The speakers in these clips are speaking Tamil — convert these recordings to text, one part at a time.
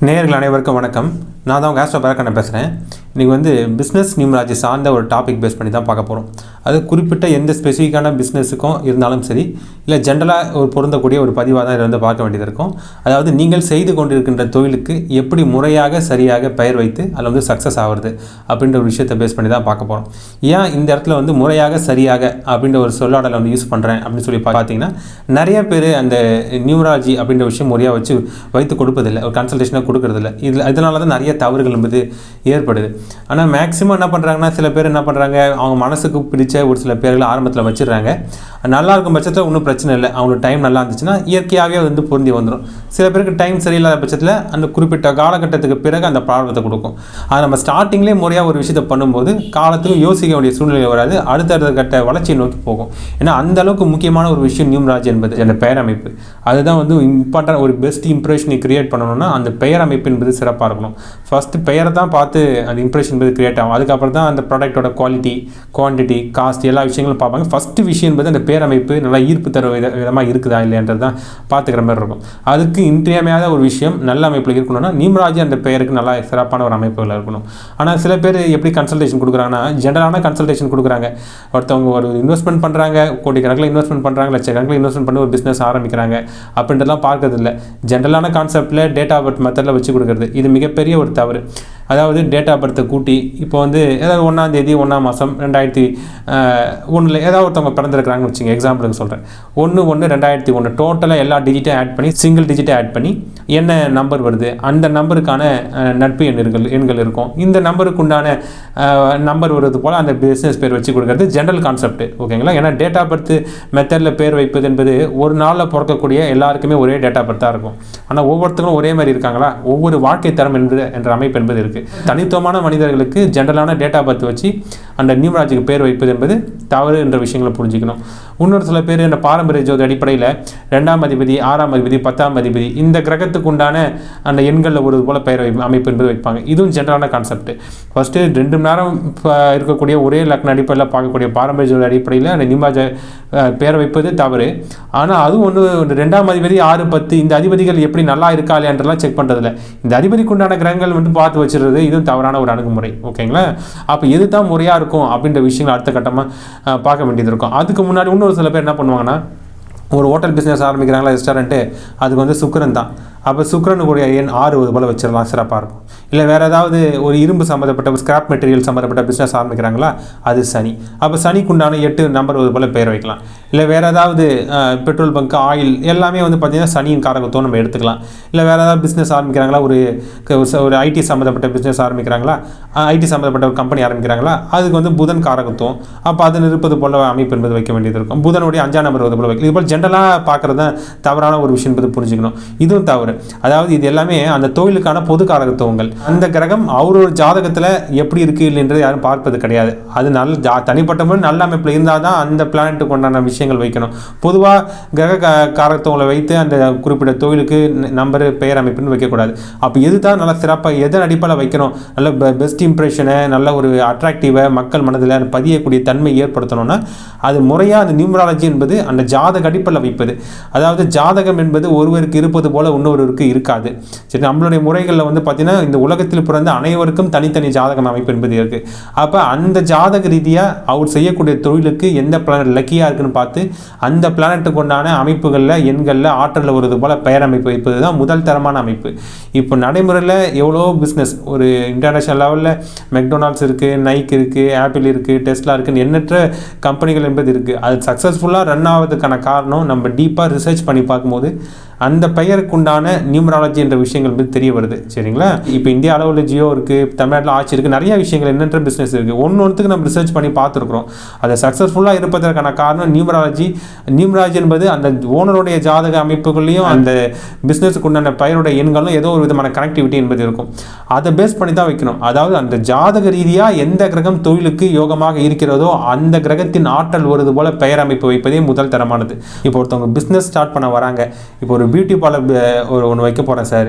நேயர்கள் அனைவருக்கும் வணக்கம். நான் தான் உங்கள் ஆஸ்ட்ரோ பரக்கண்ணன் பேசுகிறேன் இன்றைக்கி வந்து பிஸ்னஸ் நியூமராஜி சார்ந்த ஒரு டாபிக் பேஸ் பண்ணி தான் பார்க்க போகிறோம் அது குறிப்பிட்ட எந்த ஸ்பெசிஃபிக்கான பிஸ்னஸுக்கும் இருந்தாலும் சரி இல்லை ஜென்ரலாக ஒரு பொருந்தக்கூடிய ஒரு பதிவாக தான் இதை வந்து பார்க்க வேண்டியது இருக்கும். அதாவது நீங்கள் செய்து கொண்டிருக்கின்ற தொழிலுக்கு எப்படி முறையாக சரியாக பெயர் வைத்து அதில் வந்து சக்ஸஸ் ஆகுறது அப்படின்ற ஒரு விஷயத்தை பேஸ் பண்ணி தான் பார்க்க போகிறோம் ஏன் இந்த இடத்துல வந்து முறையாக சரியாக அப்படின்ற ஒரு சொல்லாடலை வந்து யூஸ் பண்ணுறேன் அப்படின்னு சொல்லி பார்த்தீங்கன்னா நிறைய பேர் அந்த நியூமராலஜி அப்படின்ற விஷயம் முறையாக வச்சு வைத்து கொடுப்பதில்லை. ஒரு கன்சல்டேஷனாக கொடுக்கறதில்ல. இதில் இதனால தான் நிறைய தவறுகள் என்பது ஏற்படுது. ஆனால் மேக்ஸிமம் என்ன பண்ணுறாங்கன்னா சில பேர் என்ன பண்ணுறாங்க அவங்க மனசுக்கு பிடிச்ச ஒரு சில பேர்களை ஆரம்பத்தில் வச்சிடுறாங்க. நல்லா இருக்கும் பட்சத்தில் ஒன்றும் பிரச்சனை இல்லை. அவங்களுக்கு டைம் நல்லா இருந்துச்சுன்னா இயற்கையாகவே வந்து பொருந்தி வந்துடும் சில பேருக்கு டைம் சரியில்லாத பட்சத்தில் அந்த குறிப்பிட்ட காலகட்டத்துக்கு பிறகு அந்த ப்ராப்ளத்தை கொடுக்கும். அது நம்ம ஸ்டார்டிங்லேயே முறையாக ஒரு விஷயத்தை பண்ணும்போது காலத்துக்கும் யோசிக்க வேண்டிய சூழ்நிலை வராது. அடுத்தடுத்த கட்ட வளர்ச்சியை நோக்கி போகும். ஏன்னா அந்த அளவுக்கு முக்கியமான ஒரு விஷயம் நியூம்ராஜ் என்பது. அந்த பெயர் அமைப்பு அதுதான் வந்து இம்பார்ட்டன்ட் ஒரு பெஸ்ட் இம்ப்ரெஷனை கிரியேட் பண்ணணும்னா அந்த பெயர் அமைப்பு என்பது சிறப்பாக இருக்கணும். ஃபஸ்ட்டு பெயரை தான் பார்த்து அந்த இம்ப்ரெஷன் என்பது கிரியேட் ஆகும். அதுக்கப்புறம் தான் அந்த ப்ராடக்ட்டோட குவாலிட்டி குவான்டிட்டி காஸ்ட் எல்லா விஷயங்களும் பார்ப்பாங்க. ஃபஸ்ட்டு விஷயம் என்பது அந்த பேரமைப்பு நல்லா ஈர்ப்பு தர வித விதமாக இருக்குதா இல்லைன்றது தான் பார்த்துக்கிற மாதிரி இருக்கும். அதுக்கு இன்றியமையாத ஒரு விஷயம் நல்ல அமைப்பில் இருக்கணும்னா நீம்ராஜ் அந்த பெயருக்கு நல்லா சிறப்பான ஒரு அமைப்புகள் இருக்கணும். ஆனால் சில பேர் எப்படி கன்சல்டேஷன் கொடுக்குறாங்கன்னா ஜென்ரலான கன்சல்டேஷன் கொடுக்குறாங்க. ஒருத்தவங்க ஒரு இன்வெஸ்ட்மெண்ட் பண்ணுறாங்க கோடிக்கணக்கில் இன்வெஸ்ட்மெண்ட் பண்ணுறாங்க லட்சக்கணக்கில் இன்வெஸ்ட்மெண்ட் பண்ணி ஒரு பிஸ்னஸ் ஆரம்பிக்கிறாங்க அப்படின்றதெல்லாம் பார்க்கறதில்ல. ஜென்ரலான கான்செப்ட்டில் டேட்டா பட் மெத்தடில் வச்சு கொடுக்குறது இது மிகப்பெரிய ஒரு தவறு. அதாவது டேட் ஆஃப் பர்த்தை கூட்டி இப்போ வந்து ஏதாவது ஒன்றாம் தேதி ஒன்றாம் மாதம் ரெண்டாயிரத்தி ஒன்றில் ஏதாவது ஒருத்தவங்க பிறந்திருக்கிறாங்கன்னு வச்சுங்க எக்ஸாம்பிளுக்கு சொல்கிறேன் ஒன்று ஒன்று ரெண்டாயிரத்தி ஒன்று டோட்டலாக எல்லா டிஜிட்டையும் ஆட் பண்ணி சிங்கிள் டிஜிட்டை ஆட் பண்ணி என்ன நம்பர் வருது? அந்த நம்பருக்கான நட்பு எண்கள் எண்கள் இருக்கும். இந்த நம்பருக்கு உண்டான நம்பர் வருது போல் அந்த பிஸ்னஸ் பேர் வச்சு கொடுக்கறது ஜென்ரல் கான்செப்ட் ஓகேங்களா? ஏன்னா டேட் ஆஃப் பர்த் மெத்தடில் பேர் வைப்பது என்பது ஒரு நாளில் பிறக்கக்கூடிய எல்லாருக்குமே ஒரே டேட் ஆஃப் பர்த்தாக இருக்கும். ஆனால் ஒவ்வொருத்தரும் ஒரே மாதிரி இருக்காங்களா? ஒவ்வொரு வாழ்க்கை தரம் என்பது என்ற அமைப்பு என்பது இருக்குது தனித்துவமான மனிதர்களுக்கு ஜென்ரலான டேட் ஆஃப் பர்த் வச்சு அந்த நியூமராஜுக்கு பேர் வைப்பது என்பது தவறு என்ற விஷயங்களை புரிஞ்சுக்கணும். இன்னொரு சில பேர் என்ற பாரம்பரிய ஜோதி அடிப்படையில் ரெண்டாம் அதிபதி ஆறாம் அதிபதி பத்தாம் அதிபதி இந்த கிரகத்துக்கு உண்டான அந்த எண்களில் ஒரு போல் பெயர் அமைப்பு என்பது வைப்பாங்க. இதுவும் ஜென்ரலான கான்செப்ட் ஃபஸ்ட்டு ரெண்டு மணி நேரம் இருக்கக்கூடிய ஒரே லக்ன அடிப்படையில் பார்க்கக்கூடிய பாரம்பரிய ஜோதி அடிப்படையில் அந்த நிம்பாஜ பேர் வைப்பது தவறு. ஆனால் அதுவும் ஒன்று ரெண்டாம் அதிபதி ஆறு பத்து இந்த அதிபதிகள் எப்படி நல்லா இருக்கா இல்லையான்றலாம் செக் பண்ணுறதில்ல இந்த அதிபதிக்கு உண்டான கிரகங்கள் வந்து பார்த்து வச்சுருது இதுவும் தவறான ஒரு அணுகுமுறை. ஓகேங்களா அப்போ எது தான் முறையாக இருக்கும் இருக்கும் அப்படின்ற விஷயங்கள் அடுத்த கட்டமாக பார்க்க வேண்டியது இருக்கும். அதுக்கு முன்னாடி இன்னொரு சில பேர் என்ன பண்ணுவாங்கன்னா ஒரு ஹோட்டல் பிஸ்னஸ் ஆரம்பிக்கிறாங்களா ரெஸ்டாரண்ட்டு அதுக்கு வந்து சுக்கரன் தான். அப்போ சுக்கரனுக்குரிய எண் ஆறு இது போல் வச்சிடலாம் சிறப்பாக இருக்கும். இல்லை வேறு ஏதாவது ஒரு இரும்பு சம்மந்தப்பட்ட ஒரு ஸ்கிராப் மெட்டீரியல் சம்மந்தப்பட்ட பிஸ்னஸ் ஆரம்பிக்கிறாங்களா அது சனி. அப்போ சனிக்குண்டான எட்டு நம்பர் இது போல் பெயர் வைக்கலாம். இல்லை வேறு ஏதாவது பெட்ரோல் பங்க் ஆயில் எல்லாமே வந்து பார்த்திங்கன்னா சனியின் காரகத்துவம் நம்ம எடுத்துக்கலாம். இல்லை வேறு ஏதாவது பிஸ்னஸ் ஆரம்பிக்கிறாங்களா? ஒரு ஒரு ஐடி சம்மந்தப்பட்ட பிஸ்னஸ் ஆரம்பிக்கிறாங்களா? ஐடி சம்மந்தப்பட்ட ஒரு கம்பெனி ஆரம்பிக்கிறாங்களா? அதுக்கு வந்து புதன் காரகத்துவம். அப்போ அது இருப்பது போல அமைப்பு என்பது வைக்க வேண்டியது இருக்கும். புதனுடைய அஞ்சாம் நம்பர் அது போல வைக்கலாம் இது போல் ஜென்ரலாக பார்க்குறது தான் தவறான ஒரு விஷயம் என்பது புரிஞ்சுக்கணும். இதுவும் தவறு. அதாவது இது எல்லாமே அந்த தொழிலுக்கான பொது காரகத்துவங்கள். அந்த கிரகம் அவரோட ஜாதகத்தில் எப்படி இருக்குது இல்லைன்றது யாரும் பார்ப்பது கிடையாது. அது நல்ல ஜா தனிப்பட்ட முறை நல்ல அமைப்பில் இருந்தால் தான் அந்த பிளானட்டுக்கு உண்டான விஷயங்கள் வைக்கணும். பொதுவாக கிரக கா- வைத்து அந்த குறிப்பிட்ட தொழிலுக்கு நம்பர் பெயர் அமைப்புன்னு வைக்கக்கூடாது. அப்போ எது தான் நல்லா சிறப்பாக எதன் அடிப்படையில் வைக்கணும்? நல்ல பெஸ்ட் இம்ப்ரெஷனை நல்ல ஒரு அட்ராக்டிவை மக்கள் மனதில் பதியக்கூடிய தன்மை ஏற்படுத்தணும்னா அது முறையாக அந்த நியூமராலஜி என்பது அந்த ஜாதக அடிப்படையில் வைப்பது. அதாவது ஜாதகம் என்பது ஒருவருக்கு இருப்பது போல இன்னொருவருக்கு இருக்காது. சரி நம்மளுடைய முறைகளில் வந்து பார்த்தீங்கன்னா இந்த உலகத்தில் பிறந்த அனைவருக்கும் தனித்தனி ஜாதகம் அமைப்பு என்பது இருக்குது அப்போ அந்த ஜாதக ரீதியாக அவர் செய்யக்கூடிய தொழிலுக்கு எந்த பிளானட் லக்கியாக இருக்குன்னு பார்த்து பார்த்து அந்த பிளானட்டுக்கு உண்டான அமைப்புகளில் எண்களில் ஆற்றலில் வருது போல் பெயர் அமைப்பு. வைப்பது தான் முதல் தரமான அமைப்பு. இப்போ நடைமுறையில் எவ்வளோ பிஸ்னஸ் ஒரு இன்டர்நேஷ்னல் லெவலில் மெக்டொனால்ட்ஸ் இருக்குது நைக் இருக்குது ஆப்பிள் இருக்குது டெஸ்லா இருக்குன்னு எண்ணற்ற கம்பெனிகள் என்பது இருக்குது அது சக்ஸஸ்ஃபுல்லாக ரன் ஆகிறதுக்கான காரணம் நம்ம டீப்பாக ரிசர்ச் பண்ணி பார்க்கும்போது அந்த பெயருக்குண்டான நியூமராலஜி என்ற விஷயங்கள் வந்து தெரிய வருது. சரிங்களா? இப்போ இந்திய அளவில் ஜியோ இருக்குது தமிழ்நாட்டில் ஆட்சி இருக்குது நிறைய விஷயங்கள் என்னென்ற பிஸ்னஸ் இருக்குது ஒன்று ஒன்றுத்துக்கு நம்ம ரிசர்ச் பண்ணி பார்த்துருக்குறோம். அதை சக்ஸஸ்ஃபுல்லாக இருப்பதற்கான காரணம் நியூமராலஜி. நியூமராலஜி என்பது அந்த ஓனருடைய ஜாதக அமைப்புகளையும் அந்த பிஸ்னஸுக்கு உண்டான பெயருடைய எண்களும் ஏதோ ஒரு விதமான கனெக்டிவிட்டி என்பது இருக்கும். அதை பேஸ் பண்ணி தான் வைக்கணும். அதாவது அந்த ஜாதக ரீதியாக எந்த கிரகம் தொழிலுக்கு யோகமாக இருக்கிறதோ அந்த கிரகத்தின் ஆற்றல் வருது போல பெயர் அமைப்பு வைப்பதே முதல் தரமானது. இப்போ ஒருத்தவங்க பிஸ்னஸ் ஸ்டார்ட் பண்ண வராங்க. இப்போ ஒரு பியூட்டி பார்லர் ஒரு ஒன்று வைக்க போகிறேன் சார்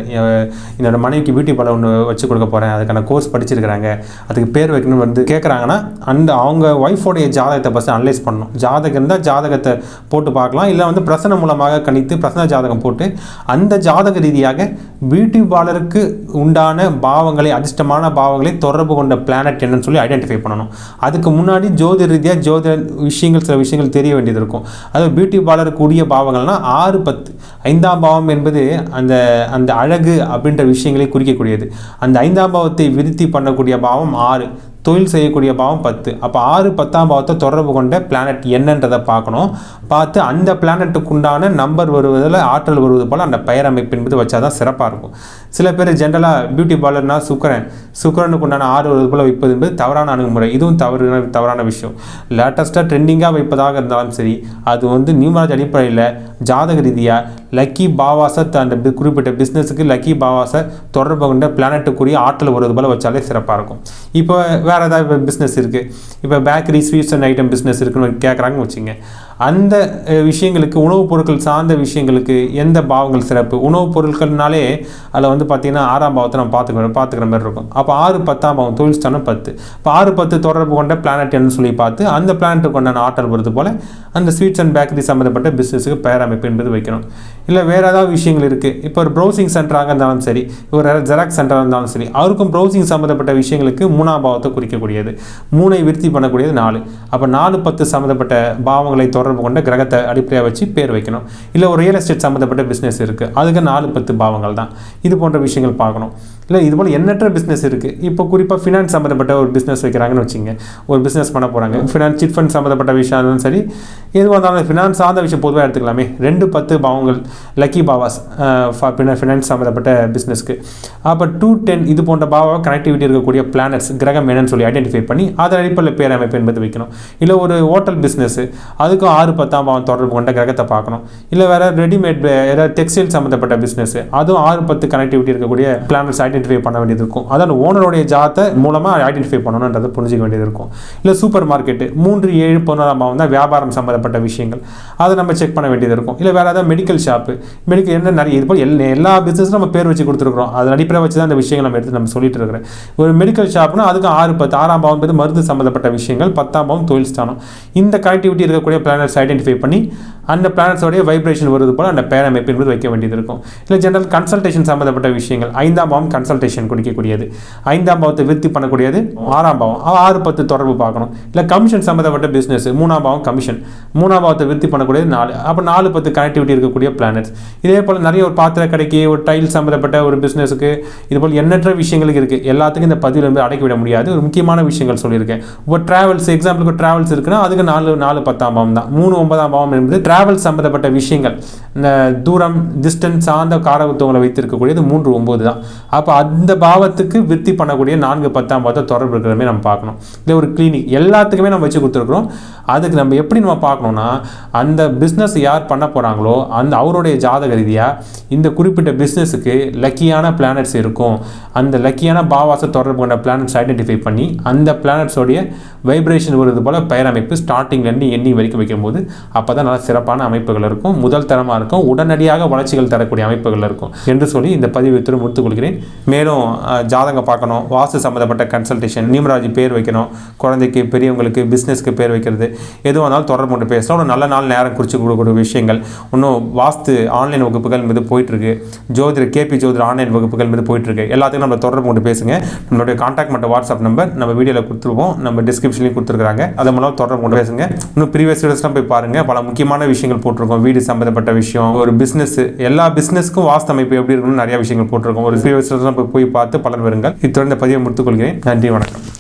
என்னோட மனைவிக்கு பியூட்டி பார்லர் ஒன்று வச்சு கொடுக்க போகிறேன் அதுக்கான கோர்ஸ் படிச்சிருக்கிறாங்க. அதுக்கு பேர் வைக்கணும்னு வந்து கேட்குறாங்கன்னா அந்த அவங்க ஒய்ஃபோடைய ஜாதகத்தை ஃபஸ்ட்டு அனலைஸ் பண்ணணும். ஜாதகம் இருந்தால் ஜாதகத்தை போட்டு பார்க்கலாம். இல்லை வந்து பிரசனம் மூலமாக கணித்து பிரசன ஜாதகம் போட்டு அந்த ஜாதக ரீதியாக பியூட்டி பார்லருக்கு உண்டான பாவங்களை அதிர்ஷ்டமான பாவங்களை தொடர்பு கொண்ட பிளானட் என்னன்னு சொல்லி ஐடென்டிஃபை பண்ணணும். அதுக்கு முன்னாடி ஜோதி ரீதியாக ஜோதிட விஷயங்கள் சில விஷயங்கள் தெரிய வேண்டியது இருக்கும். அதாவது பியூட்டி பார்லருக்கு உரிய பாவங்கள்னால் ஆறு பத்து ஐந்தாம் பாவம் என்பது அந்த அந்த அழகு அப்படின்ற விஷயங்களை குறிக்கக்கூடியது. அந்த ஐந்தாம் பாவத்தை விருத்தி பண்ணக்கூடிய பாவம் ஆறு. தொழில் செய்யக்கூடிய பாவம் பத்து. அப்போ ஆறு பத்தாம் பாவத்தை தொடர்பு கொண்ட பிளானட் என்னன்றதை பார்க்கணும். பார்த்து அந்த பிளானட்டுக்கு உண்டான நம்பர் வருவதில் ஆற்றல் வருவது போல் அந்த பெயர் அமைப்பு என்பது வச்சா தான் சிறப்பாக இருக்கும். சில பேர் ஜென்ரலாக பியூட்டி பார்லர்னால் சுக்கரன். சுக்கரனுக்கு உண்டான ஆறு வருவது போல் வைப்பது என்பது தவறான அணுகுமுறை. இதுவும் தவறு தவறான விஷயம். லேட்டஸ்ட்டாக ட்ரெண்டிங்காக வைப்பதாக இருந்தாலும் சரி அது வந்து நியூமராஜ் அடிப்படையில் ஜாதக ரீதியாக லக்கி பாவாசை அந்த குறிப்பிட்ட பிஸ்னஸுக்கு லக்கி பாவாசை தொடர்பு கொண்ட பிளானட்டுக்குரிய ஆற்றல் வருவது போல் வச்சாலே சிறப்பாக இருக்கும். இப்போ வேறு ஏதாவது பிஸ்னஸ் இருக்குது இப்போ bakery sweets and item business இருக்குன்னு கேட்குறாங்கன்னு வச்சுங்க அந்த விஷயங்களுக்கு உணவுப் பொருட்கள் சார்ந்த விஷயங்களுக்கு எந்த பாவங்கள் சிறப்பு? உணவுப் பொருட்கள்னாலே அதில் வந்து பார்த்திங்கன்னா ஆறாம் பாவத்தை நம்ம பார்த்துக்கிற பார்த்துக்கிற மாதிரி இருக்கும். அப்போ ஆறு பத்தாம் பாவம் தொழில் ஸ்தானம் பத்து. இப்போ ஆறு பத்து தொடர்பு கொண்ட பிளானட் என்னன்னு சொல்லி பார்த்து அந்த பிளானட்டுக்கு கொண்டான ஆற்றல் போகிறது போல் அந்த ஸ்வீட்ஸ் அண்ட் பேக்கரி சம்மந்தப்பட்ட பிஸ்னஸுக்கு பெயர் அமைப்பு என்பது வைக்கணும். இல்லை வேறு ஏதாவது விஷயங்கள் இருக்குது இப்போ ஒரு ப்ரௌசிங் சென்டராக இருந்தாலும் சரி ஒரு ஜெராக்ஸ் சென்டராக இருந்தாலும் சரி அவருக்கும் ப்ரௌசிங் சம்மந்தப்பட்ட விஷயங்களுக்கு மூணாம் பாவத்தை குறிக்கக்கூடியது. மூணை விருத்தி பண்ணக்கூடியது நாலு. அப்போ நாலு பத்து சம்மந்தப்பட்ட பாவங்களை தொடர் தொடர்பு கொண்ட கிரகத்தை அடிப்படையாக வச்சு பேர் வைக்கணும். இல்லை ஒரு ரியல் எஸ்டேட் சம்மந்தப்பட்ட பிஸ்னஸ் இருக்குது அதுக்கு நாலு பத்து பாவங்கள் தான் இது போன்ற விஷயங்கள் பார்க்கணும். இல்லை இது போல் எண்ணற்ற பிஸ்னஸ் இருக்குது இப்போ குறிப்பாக ஃபினான்ஸ் சம்மந்தப்பட்ட ஒரு பிஸ்னஸ் வைக்கிறாங்கன்னு வச்சுங்க. ஒரு பிஸ்னஸ் பண்ண போகிறாங்க ஃபினான்ஸ் சிட் ஃபண்ட் சம்மந்தப்பட்ட விஷயம் இருந்தாலும் சரி. எதுவாக இருந்தாலும் ஃபினான்ஸ் சார்ந்த விஷயம் பொதுவாக எடுத்துக்கலாமே. ரெண்டு பத்து பாவங்கள். லக்கி பாவாஸ் ஃபினான்ஸ் சம்மந்தப்பட்ட பிஸ்னஸ்க்கு அப்போ டூ டென் இது போன்ற பாவா கனெக்டிவிட்டி இருக்கக்கூடிய பிளானட்ஸ் கிரகம் என்னன்னு சொல்லி ஐடென்டிஃபை பண்ணி அதன் அடிப்படையில் பேரமைப்பு என்பது வைக்கணும். இல்லை ஒரு ஹோட்டல் பிஸ்னஸ் அதுக்கும் ஆறு பத்தாம் பாவம் தொடர்பு கொண்ட கிரகத்தை பார்க்கணும். இல்லை வேறு ரெடிமேட் ஏதாவது டெக்ஸ்டைல் சம்மந்தப்பட்ட பிஸ்னஸ் அதுவும் ஆறு பத்து கனெக்டிவிட்டி இருக்கக்கூடிய பிளானட்ஸ் ஐடென்டிஃபை பண்ண வேண்டியது இருக்கும். அதான் ஓனருடைய ஜாத்தை மூலமாக ஐடென்டிஃபை பண்ணணுன்றதை புரிஞ்சிக்க வேண்டியது இருக்கும். இல்லை சூப்பர் மார்க்கெட்டு மூன்று ஏழு பதினோராம் பாவம் தான் வியாபாரம் சம்மந்தப்பட்ட விஷயங்கள். அதை நம்ம செக் பண்ண வேண்டியது இருக்கும். இல்லை வேறு ஏதாவது மெடிக்கல் ஷாப்பு மெடிக்கல் என்ன நிறைய இது போல் எல்லா எல்லா பிஸ்னஸும் நம்ம பேர் வச்சு கொடுத்துருக்குறோம். அதன் அடிப்படை வச்சு தான் இந்த விஷயங்கள் நம்ம எடுத்து நம்ம சொல்லிட்டு இருக்கிறேன். ஒரு மெடிக்கல் ஷாப்னா அதுக்கு ஆறு பத்து ஆறாம் பாவம் பேர் மருந்து சம்மந்தப்பட்ட விஷயங்கள் பத்தாம் பாவம் தொழில் ஸ்தானம். இந்த கனெக்டிவிட்டி இருக்கக்கூடிய பிளானட்ஸ் ஐடென்டிஃபை பண்ணி அந்த பிளானட்ஸோடைய வைப்ரேஷன் வருது போல் அந்த பேரமைப்பு என்பது வைக்க வேண்டியது இருக்கும். இல்லை ஜென்ரல் கன்சல்டேஷன் சம்மந்தப்பட்ட விஷயங்கள் ஐந்தாம் பாவம் கன்சல்டேஷன் குடிக்கக்கூடியது. ஐந்தாம் பாவத்தை விருத்தி பண்ணக்கூடியது. ஆறாம் பாவம். ஆறு பத்து தொடர்பு பார்க்கணும். இல்லை கமிஷன் சம்மந்தப்பட்ட பிஸ்னஸ் மூணாம் பாவம் கமிஷன் மூணாம் பாவத்தை விருத்தி பண்ணக்கூடியது நாலு. அப்போ நாலு பத்து கனெக்டிவிட்டி இருக்கக்கூடிய பிளானட்ஸ் இதே போல் நிறைய ஒரு பாத்திர கடைக்கு ஒரு டைல் சம்மந்தப்பட்ட ஒரு பிஸ்னஸுக்கு இது போல் எண்ணற்ற விஷயங்களுக்கு இருக்குது எல்லாத்துக்கும் இந்த பதிவில் வந்து அடக்கி விட முடியாது. ஒரு முக்கியமான விஷயங்கள் சொல்லியிருக்கேன். இப்போ ட்ராவல்ஸ் எக்ஸாம்பிளுக்கு ட்ராவல்ஸ் இருக்குன்னா அதுக்கு நாலு நாலு பத்தாம் பாவம் தான். மூணு ஒன்பதாம் பாவம் என்பது டிராவல் சம்மந்தப்பட்ட விஷயங்கள். இந்த தூரம் டிஸ்டன்ஸ் சார்ந்த காரகத்துவங்களை வைத்திருக்கக்கூடியது மூன்று ஒம்பது தான். அப்போ அந்த பாவத்துக்கு விருத்தி பண்ணக்கூடிய நான்கு பத்தாம் பாவத்தை தொடர்பு இருக்கிறமே நம்ம பார்க்கணும். இல்லை ஒரு கிளினிக் எல்லாத்துக்குமே நம்ம வச்சு கொடுத்துருக்குறோம். அதுக்கு நம்ம எப்படி நம்ம பார்க்கணும்னா அந்த பிஸ்னஸ் யார் பண்ண போகிறாங்களோ அந்த அவருடைய ஜாதக ரீதியாக இந்த குறிப்பிட்ட பிஸ்னஸுக்கு லக்கியான பிளானட்ஸ் இருக்கும். அந்த லக்கியான பாவாசை தொடர்பு கொண்ட பிளானட்ஸ் ஐடென்டிஃபை பண்ணி அந்த பிளானட்ஸோடைய வைப்ரேஷன் வருது போல் பெயரமைப்பு ஸ்டார்டிங்லேருந்து எண்ணி வரைக்கும் வைக்கும்போது அப்போ தான் நல்லா சிறப்பான அமைப்புகள் இருக்கும். முதல் தரமாக இருக்கும். உடனடியாக வளர்ச்சிகள் தரக்கூடிய அமைப்புகள் இருக்கும். என்று சொல்லி இந்த பதிவு திரு முடித்துக் கொள்கிறேன். மேலும் ஜாதகம் பார்க்கணும். வாஸ்து சம்மந்தப்பட்ட கன்சல்டேஷன் நீமராஜி பேர் வைக்கணும். குழந்தைக்கு பெரியவங்களுக்கு பிஸ்னஸ்க்கு பேர் வைக்கிறது. எதுவாக இருந்தாலும் தொடர்பு கொண்டு பேசலாம். ஒரு நல்ல நாள் நேரம் குறித்து கொடுக்கக்கூடிய விஷயங்கள். இன்னும் வாஸ்து ஆன்லைன் வகுப்புகள் மீது போயிட்டுருக்கு. ஜோதிடர் கேபி ஜோதிடர் ஆன்லைன் வகுப்புகள் மீது போயிட்டுருக்கு. எல்லாத்துக்கும் நம்ம தொடர்பு கொண்டு பேசுங்க. நம்மளுடைய காண்டாக்ட் மட்டும் வாட்ஸ்அப் நம்பர் நம்ம வீடியோவில் கொடுத்துருவோம். நம்ம டிஸ்கிரிப்ஷன்லையும் கொடுத்துருக்காங்க அது மூலம் தொடர்பு கொண்டு பேசுங்க. இன்னும் ப்ரீவியஸ் வீடியோஸ்லாம் போய் பாருங்கள் பல முக்கியமான விஷயங்கள் போட்டிருக்கோம். வீடு சம்மந்தப்பட்ட விஷயம் ஒரு பிஸ்னஸ் எல்லா பிஸ்னஸ்க்கும் வாஸ்து அமைப்பு எப்படி இருக்கணும்னு நிறைய விஷயங்கள் போட்டிருக்கோம். ஒரு ப்ரீவியஸ் போய் பார்த்து பலன் வருங்கள் இத்துடன் பதிவை முடித்துக் கொள்கிறேன். நன்றி வணக்கம்.